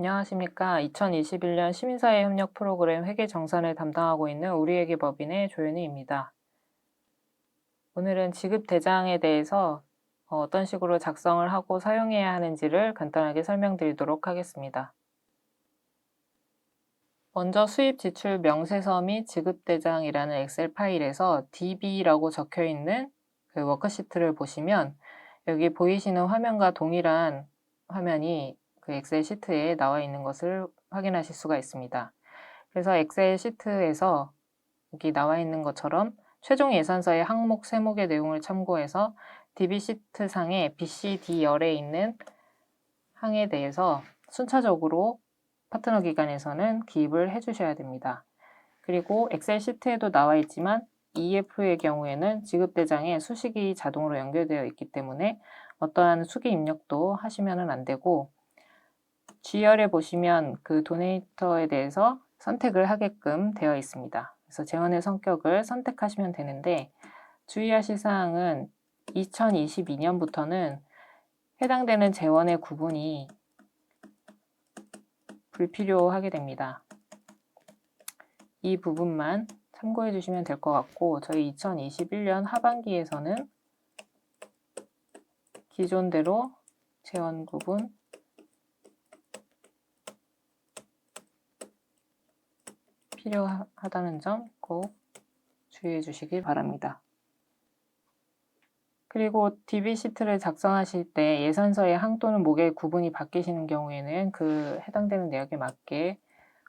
안녕하십니까. 2021년 시민사회 협력 프로그램 회계 정산을 담당하고 있는 우리에게 법인의 조현희입니다. 오늘은 지급 대장에 대해서 어, 어떤 식으로 작성을 하고 사용해야 하는지를 간단하게 설명드리도록 하겠습니다. 먼저 수입 지출 명세서 및 지급 대장이라는 엑셀 파일에서 DB라고 적혀 있는 그 워크시트를 보시면 여기 보이시는 화면과 동일한 화면이 그 엑셀 시트에 나와 있는 것을 확인하실 수가 있습니다. 그래서 엑셀 시트에서 여기 나와 있는 것처럼 최종 예산서의 항목 세목의 내용을 참고해서 DB 시트 상의 BCD 열에 있는 항에 대해서 순차적으로 파트너 기관에서는 기입을 해주셔야 됩니다. 그리고 엑셀 시트에도 나와 있지만 EF의 경우에는 지급대장에 수식이 자동으로 연결되어 있기 때문에 어떠한 수기 입력도 하시면 안 되고 G열에 보시면 그 도네이터에 대해서 선택을 하게끔 되어 있습니다. 그래서 재원의 성격을 선택하시면 되는데 주의하실 사항은 2022년부터는 해당되는 재원의 구분이 불필요하게 됩니다. 이 부분만 참고해 주시면 될 것 같고 저희 2021년 하반기에서는 기존대로 재원 구분 필요하다는 점 꼭 주의해 주시기 바랍니다. 그리고 DB 시트를 작성하실 때 예산서의 항 또는 목의 구분이 바뀌시는 경우에는 그 해당되는 내역에 맞게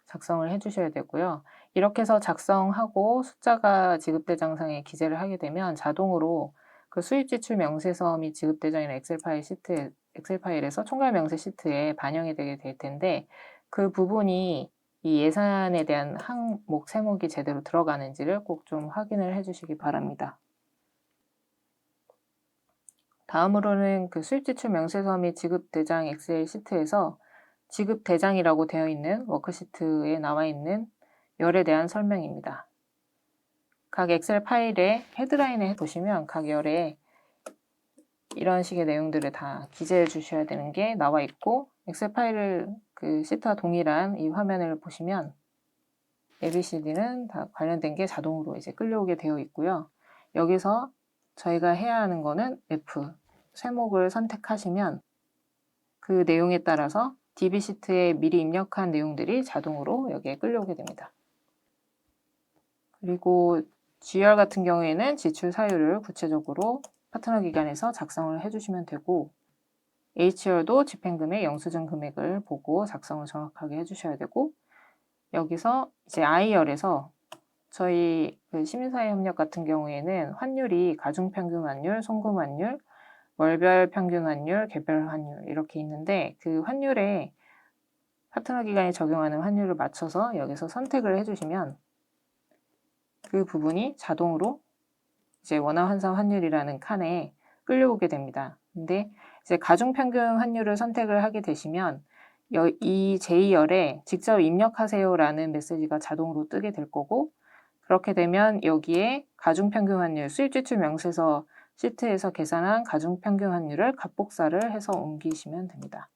작성을 해 주셔야 되고요. 이렇게 해서 작성하고 숫자가 지급대장상에 기재를 하게 되면 자동으로 그 수입지출 명세서 및 지급대장이나 엑셀 파일 시트, 엑셀 파일에서 총괄 명세 시트에 반영이 되게 될 텐데 그 부분이 이 예산에 대한 항목, 세목이 제대로 들어가는지를 꼭 좀 확인을 해 주시기 바랍니다. 다음으로는 그 수입 지출 명세서 및 지급 대장 엑셀 시트에서 지급 대장이라고 되어 있는 워크시트에 나와 있는 열에 대한 설명입니다. 각 엑셀 파일의 헤드라인에 보시면 각 열에 이런 식의 내용들을 다 기재해 주셔야 되는 게 나와 있고 엑셀 파일을 그 시트와 동일한 이 화면을 보시면 ABCD는 다 관련된 게 자동으로 이제 끌려오게 되어 있고요. 여기서 저희가 해야 하는 거는 F 세목을 선택하시면 그 내용에 따라서 DB 시트에 미리 입력한 내용들이 자동으로 여기에 끌려오게 됩니다. 그리고 GR 같은 경우에는 지출 사유를 구체적으로 파트너 기관에서 작성을 해주시면 되고 HR도 집행금의 영수증 금액을 보고 작성을 정확하게 해주셔야 되고 여기서 이제 IR에서 저희 그 시민사회 협력 같은 경우에는 환율이 가중평균 환율, 송금 환율, 월별 평균 환율, 개별 환율 이렇게 있는데 그 환율에 파트너 기관이 적용하는 환율을 맞춰서 여기서 선택을 해주시면 그 부분이 자동으로 이제 원화 환산 환율이라는 칸에 끌려오게 됩니다. 근데 이제 가중 평균 환율을 선택을 하게 되시면 이 제2열에 직접 입력하세요라는 메시지가 자동으로 뜨게 될 거고 그렇게 되면 여기에 가중 평균 환율 수입 지출 명세서 시트에서 계산한 가중 평균 환율을 값복사를 해서 옮기시면 됩니다.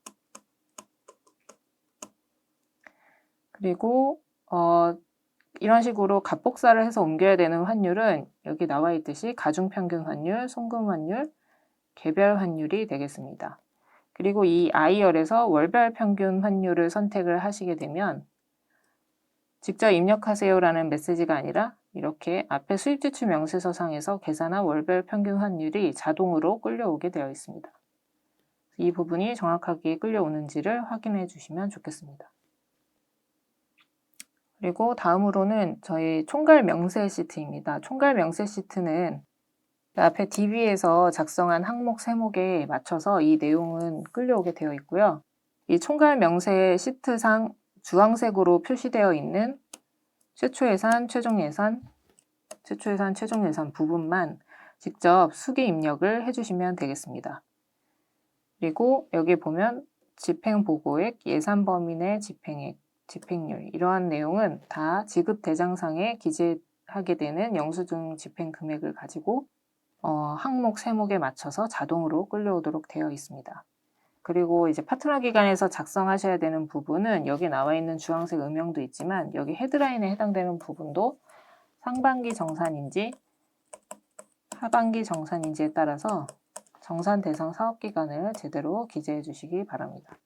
그리고 어, 이런 식으로 값복사를 해서 옮겨야 되는 환율은 여기 나와 있듯이 가중평균 환율, 송금 환율, 개별 환율이 되겠습니다. 그리고 이 IR에서 월별 평균 환율을 선택을 하시게 되면 직접 입력하세요라는 메시지가 아니라 이렇게 앞에 수입지출 명세서상에서 계산한 월별 평균 환율이 자동으로 끌려오게 되어 있습니다. 이 부분이 정확하게 끌려오는지를 확인해 주시면 좋겠습니다. 그리고 다음으로는 저희 총괄 명세 시트입니다. 총괄 명세 시트는 앞에 DB에서 작성한 항목 세목에 맞춰서 이 내용은 끌려오게 되어 있고요. 이 총괄 명세 시트상 주황색으로 표시되어 있는 최초 예산, 최종 예산, 최초 예산, 최종 예산 부분만 직접 수기 입력을 해주시면 되겠습니다. 그리고 여기 보면 집행 보고액, 예산 범위 내 집행액, 집행률 이러한 내용은 다 지급 대장상에 기재하게 되는 영수증 집행 금액을 가지고 어, 항목 세목에 맞춰서 자동으로 끌려오도록 되어 있습니다. 그리고 이제 파트너 기간에서 작성하셔야 되는 부분은 여기 나와 있는 주황색 음영도 있지만 여기 헤드라인에 해당되는 부분도 상반기 정산인지 하반기 정산인지에 따라서 정산 대상 사업 기간을 제대로 기재해 주시기 바랍니다.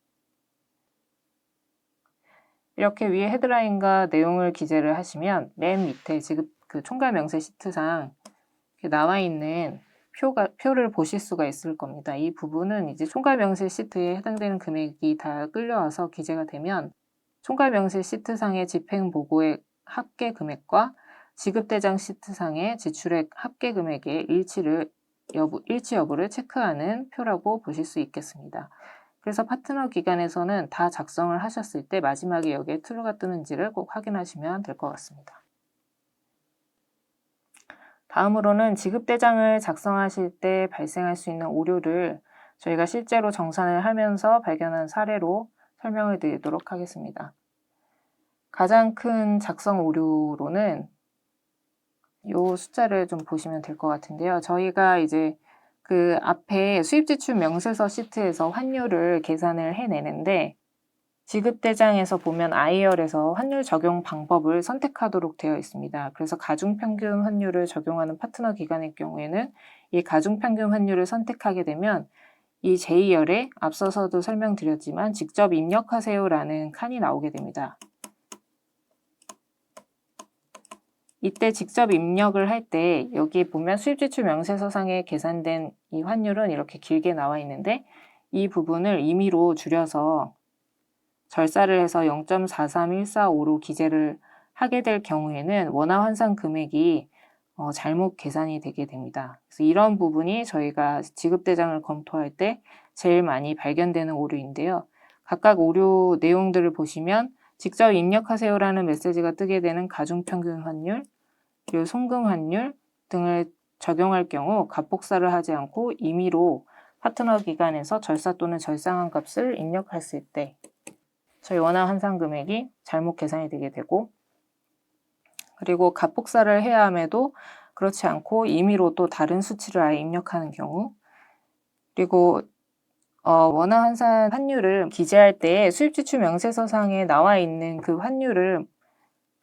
이렇게 위에 헤드라인과 내용을 기재를 하시면 맨 밑에 지급 그 총괄 명세 시트상 나와 있는 표가, 표를 보실 수가 있을 겁니다. 이 부분은 이제 총괄 명세 시트에 해당되는 금액이 다 끌려와서 기재가 되면 총괄 명세 시트상의 집행 보고의 합계 금액과 지급 대장 시트상의 지출액 합계 금액의 일치를 여부, 일치 여부를 체크하는 표라고 보실 수 있겠습니다. 그래서 파트너 기간에서는 다 작성을 하셨을 때 마지막에 여기에 true가 뜨는지를 꼭 확인하시면 될 것 같습니다. 다음으로는 지급대장을 작성하실 때 발생할 수 있는 오류를 저희가 실제로 정산을 하면서 발견한 사례로 설명을 드리도록 하겠습니다. 가장 큰 작성 오류로는 이 숫자를 좀 보시면 될 것 같은데요. 저희가 이제 그 앞에 수입지출 명세서 시트에서 환율을 계산을 해내는데 지급대장에서 보면 IR에서 환율 적용 방법을 선택하도록 되어 있습니다. 그래서 가중평균 환율을 적용하는 파트너 기간의 경우에는 이 가중평균 환율을 선택하게 되면 이 제2열에 앞서서도 설명드렸지만 직접 입력하세요라는 칸이 나오게 됩니다. 이때 직접 입력을 할 때 여기 보면 수입 지출 명세서상에 계산된 이 환율은 이렇게 길게 나와 있는데 이 부분을 임의로 줄여서 절사를 해서 0.43145로 기재를 하게 될 경우에는 원화 환산 금액이 어, 잘못 계산이 되게 됩니다. 그래서 이런 부분이 저희가 지급 대장을 검토할 때 제일 많이 발견되는 오류인데요. 각각 오류 내용들을 보시면 직접 입력하세요라는 메시지가 뜨게 되는 가중평균 환율, 그리고 송금 환율 등을 적용할 경우 값복사를 하지 않고 임의로 파트너 기간에서 절사 또는 절상한 값을 입력했을 때 저희 원화 환산 금액이 잘못 계산이 되게 되고 그리고 값복사를 해야 함에도 그렇지 않고 임의로 또 다른 수치를 아예 입력하는 경우 그리고 어, 원화 환산 환율을 기재할 때 수입지출 명세서상에 나와 있는 그 환율을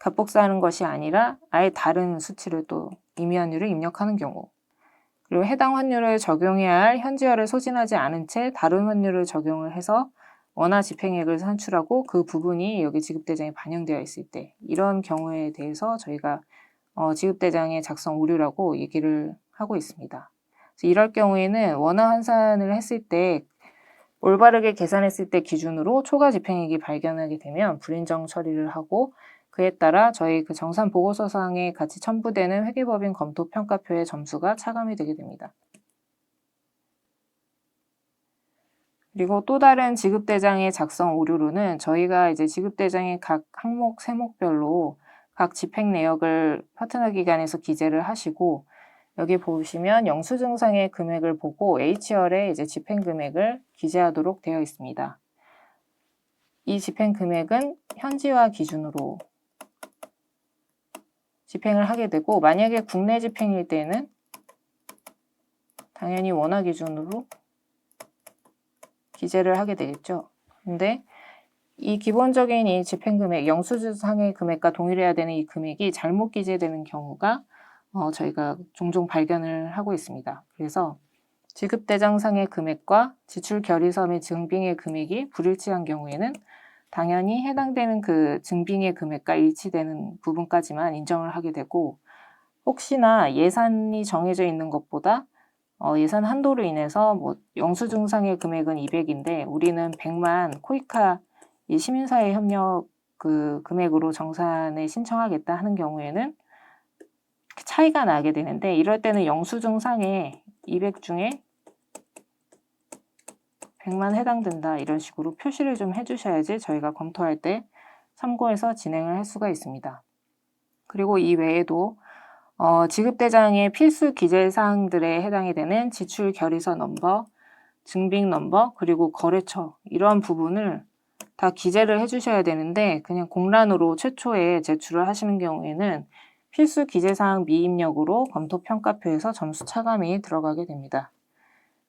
값복사하는 것이 아니라 아예 다른 수치를 또 임의 환율을 입력하는 경우 그리고 해당 환율을 적용해야 할 현지화를 소진하지 않은 채 다른 환율을 적용을 해서 원화 집행액을 산출하고 그 부분이 여기 지급대장에 반영되어 있을 때 이런 경우에 대해서 저희가 어, 지급대장의 작성 오류라고 얘기를 하고 있습니다. 이럴 경우에는 원화 환산을 했을 때 올바르게 계산했을 때 기준으로 초과 집행액이 발견하게 되면 불인정 처리를 하고 그에 따라 저희 그 정산 보고서상에 같이 첨부되는 회계법인 검토 평가표의 점수가 차감이 되게 됩니다. 그리고 또 다른 지급대장의 작성 오류로는 저희가 이제 지급대장의 각 항목, 세목별로 각 집행 내역을 파트너 기관에서 기재를 하시고 여기 보시면 영수증상의 금액을 보고 HR에 이제 집행 금액을 기재하도록 되어 있습니다. 이 집행 금액은 현지화 기준으로 집행을 하게 되고 만약에 국내 집행일 때는 당연히 원화 기준으로 기재를 하게 되겠죠. 근데 이 기본적인 이 집행금액, 영수증상의 금액과 동일해야 되는 이 금액이 잘못 기재되는 경우가 어, 저희가 종종 발견을 하고 있습니다. 그래서 지급대장상의 금액과 지출 결의서 및 증빙의 금액이 불일치한 경우에는 당연히 해당되는 그 증빙의 금액과 일치되는 부분까지만 인정을 하게 되고 혹시나 예산이 정해져 있는 것보다 어, 예산 한도로 인해서 뭐 영수증상의 금액은 200인데 우리는 100만 코이카 이 시민사회 협력 그 금액으로 정산에 신청하겠다 하는 경우에는 차이가 나게 되는데 이럴 때는 영수증상에 200 중에 100만 해당된다 이런 식으로 표시를 좀 해주셔야지 저희가 검토할 때 참고해서 진행을 할 수가 있습니다. 그리고 이 외에도 어, 지급대장의 필수 기재사항들에 해당이 되는 지출 결의서 넘버, 증빙 넘버, 그리고 거래처 이러한 부분을 다 기재를 해주셔야 되는데 그냥 공란으로 최초에 제출을 하시는 경우에는 필수 기재사항 미입력으로 검토평가표에서 점수 차감이 들어가게 됩니다.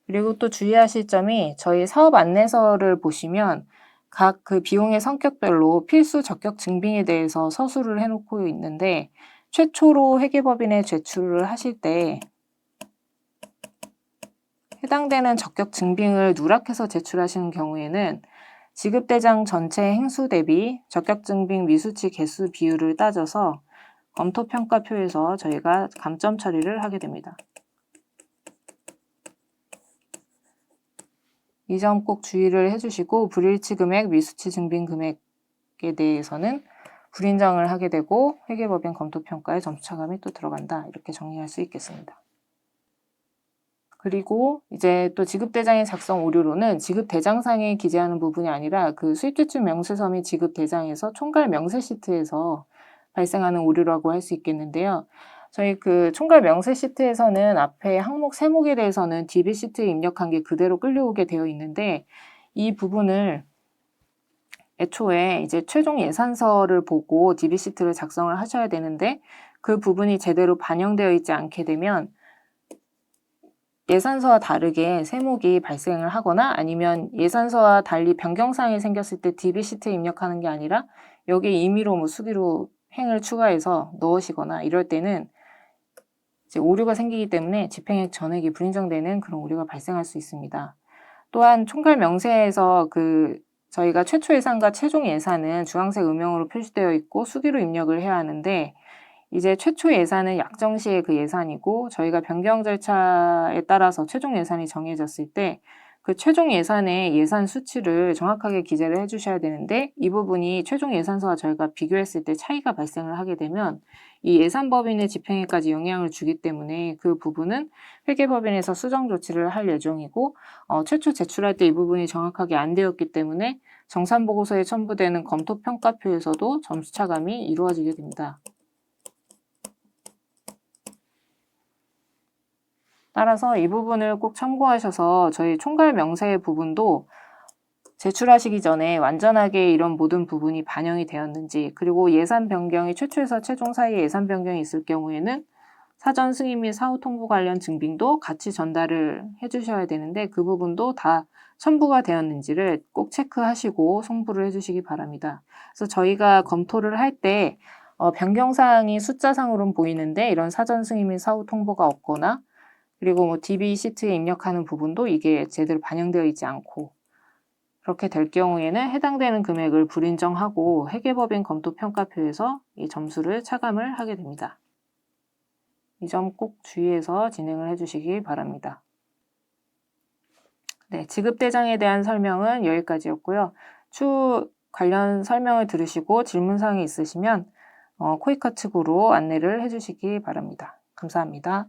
그리고 또 주의하실 점이 저희 사업 안내서를 보시면 각 그 비용의 성격별로 필수 적격 증빙에 대해서 서술을 해놓고 있는데 최초로 회계법인에 제출을 하실 때 해당되는 적격 증빙을 누락해서 제출하시는 경우에는 지급대장 전체 행수 대비 적격 증빙 미수치 개수 비율을 따져서 검토평가표에서 저희가 감점 처리를 하게 됩니다. 이 점 꼭 주의를 해주시고 불일치 금액, 미수치 증빙 금액에 대해서는 불인정을 하게 되고 회계법인 검토평가에 점수 차감이 또 들어간다 이렇게 정리할 수 있겠습니다. 그리고 이제 또 지급대장의 작성 오류로는 지급대장상에 기재하는 부분이 아니라 그 수입지출 명세서 및 지급대장에서 총괄 명세 시트에서 발생하는 오류라고 할 수 있겠는데요. 저희 그 총괄 명세 시트에서는 앞에 항목 세목에 대해서는 DB 시트에 입력한 게 그대로 끌려오게 되어 있는데 이 부분을 애초에 이제 최종 예산서를 보고 DB 시트를 작성을 하셔야 되는데 그 부분이 제대로 반영되어 있지 않게 되면 예산서와 다르게 세목이 발생을 하거나 아니면 예산서와 달리 변경사항이 생겼을 때 DB 시트에 입력하는 게 아니라 여기에 임의로 뭐 수기로 행을 추가해서 넣으시거나 이럴 때는 오류가 생기기 때문에 집행액 전액이 불인정되는 그런 오류가 발생할 수 있습니다. 또한 총괄 명세에서 그 저희가 최초 예산과 최종 예산은 주황색 음영으로 표시되어 있고 수기로 입력을 해야 하는데 이제 최초 예산은 약정 시의 그 예산이고 저희가 변경 절차에 따라서 최종 예산이 정해졌을 때 그 최종 예산의 예산 수치를 정확하게 기재를 해주셔야 되는데 이 부분이 최종 예산서와 저희가 비교했을 때 차이가 발생을 하게 되면 이 예산법인의 집행에까지 영향을 주기 때문에 그 부분은 회계법인에서 수정 조치를 할 예정이고 어, 최초 제출할 때 이 부분이 정확하게 안 되었기 때문에 정산 보고서에 첨부되는 검토 평가표에서도 점수 차감이 이루어지게 됩니다. 따라서 이 부분을 꼭 참고하셔서 저희 총괄 명세의 부분도 제출하시기 전에 완전하게 이런 모든 부분이 반영이 되었는지 그리고 예산 변경이 최초에서 최종 사이에 예산 변경이 있을 경우에는 사전 승인 및 사후 통보 관련 증빙도 같이 전달을 해주셔야 되는데 그 부분도 다 첨부가 되었는지를 꼭 체크하시고 송부를 해주시기 바랍니다. 그래서 저희가 검토를 할때 어, 변경사항이 숫자상으로는 보이는데 이런 사전 승인 및 사후 통보가 없거나 그리고 뭐 DB 시트에 입력하는 부분도 이게 제대로 반영되어 있지 않고 그렇게 될 경우에는 해당되는 금액을 불인정하고 회계법인 검토평가표에서 이 점수를 차감을 하게 됩니다. 이 점 꼭 주의해서 진행을 해주시기 바랍니다. 네, 지급대장에 대한 설명은 여기까지였고요. 추후 관련 설명을 들으시고 질문사항이 있으시면 어, 코이카 측으로 안내를 해주시기 바랍니다. 감사합니다.